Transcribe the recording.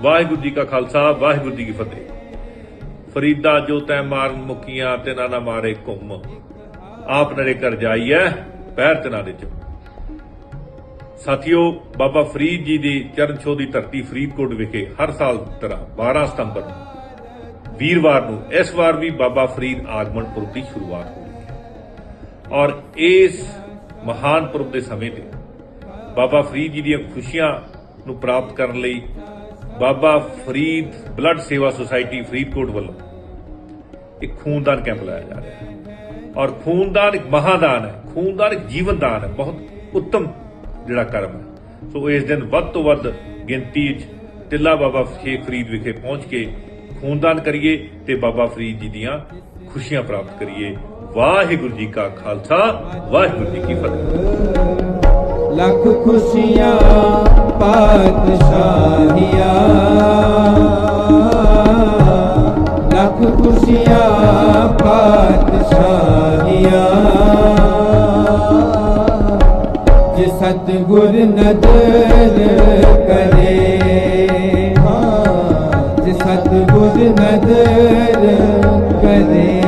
ਵਾਹਿਗੁਰੂ ਜੀ ਕਾ ਖਾਲਸਾ, ਵਾਹਿਗੁਰੂ ਜੀ ਕੀ ਫਤਿਹ। ਫਰੀਦਾ ਜੋ ਤੈ ਮਾਰਨ ਮੁਕੀਆਂ ਤੇ ਨਾ ਨਾ ਮਾਰੇ ਘੁੰਮ। ਆਪ ਨਰੇ ਕਰ ਜਾਈਐ ਪੈਰ ਤੇ ਦੇ ਚੁੱਪ ਸਾਥੀਓ, ਬਾਬਾ ਫਰੀਦ ਜੀ ਦੀ ਚਰਨ ਛੋਹ ਦੀ ਧਰਤੀ ਫਰੀਦਕੋਟ ਵਿਖੇ ਹਰ ਸਾਲ ਤਰ੍ਹਾਂ 12 ਸਤੰਬਰ ਨੂੰ, ਵੀਰਵਾਰ ਨੂੰ, ਇਸ ਵਾਰ ਵੀ ਬਾਬਾ ਫਰੀਦ ਆਗਮਨ ਪੁਰਬ ਦੀ ਸ਼ੁਰੂਆਤ ਹੋਈ ਹੈ। ਔਰ ਇਸ ਮਹਾਨ ਪੁਰਬ ਦੇ ਸਮੇਂ ਤੇ ਬਾਬਾ ਫਰੀਦ ਜੀ ਦੀਆਂ ਖੁਸ਼ੀਆਂ ਨੂੰ ਪ੍ਰਾਪਤ ਕਰਨ ਲਈ ਬਾਬਾ ਫਰੀਦ ਬਲੱਡ ਸੇਵਾ ਸੁਸਾਇਟੀ ਫਰੀਦਕੋਟ ਵੱਲੋਂ ਇੱਕ ਖੂਨਦਾਨ ਕੈਂਪ ਲਾਇਆ ਜਾ ਰਿਹਾ ਹੈ। ਔਰ ਖੂਨਦਾਨ ਇੱਕ ਮਹਾਦਾਨ ਹੈ। ਖੂਨਦਾਨ ਇੱਕ ਜੀਵਨ ਹੈ। ਬਹੁਤ ਉੱਤਮ ਜਿਹੜਾ ਕਰਮ ਹੈ। ਸੋ ਇਸ ਦਿਨ ਵੱਧ ਤੋਂ ਵੱਧ ਗਿਣਤੀ 'ਚ ਟਿੱਲਾ ਬਾਬਾ ਸ਼ੇਖ ਫਰੀਦ ਵਿਖੇ ਪਹੁੰਚ ਕੇ ਖੂਨਦਾਨ ਕਰੀਏ ਤੇ ਬਾਬਾ ਫਰੀਦ ਜੀ ਦੀਆਂ ਖੁਸ਼ੀਆਂ ਪ੍ਰਾਪਤ ਕਰੀਏ। ਵਾਹਿਗੁਰੂ ਜੀ ਕਾ ਖਾਲਸਾ, ਵਾਹਿਗੁਰੂ ਜੀ ਕੀ ਫਤਿਹ। ਲੱਖ ਖੁਸ਼ੀਆਂ ਪਾਤਸ਼ਾਹੀਆਂ ਮੁਖ ਖੁਸ਼ੀਆਂ ਪਾਤਸ਼ਾਹੀਆਂ ਜੇ ਸਤਗੁਰ ਨਦਰ ਕਰੇ ਹਾਂ ਜੇ ਸਤਗੁਰ ਨਦਰ ਕਰੇ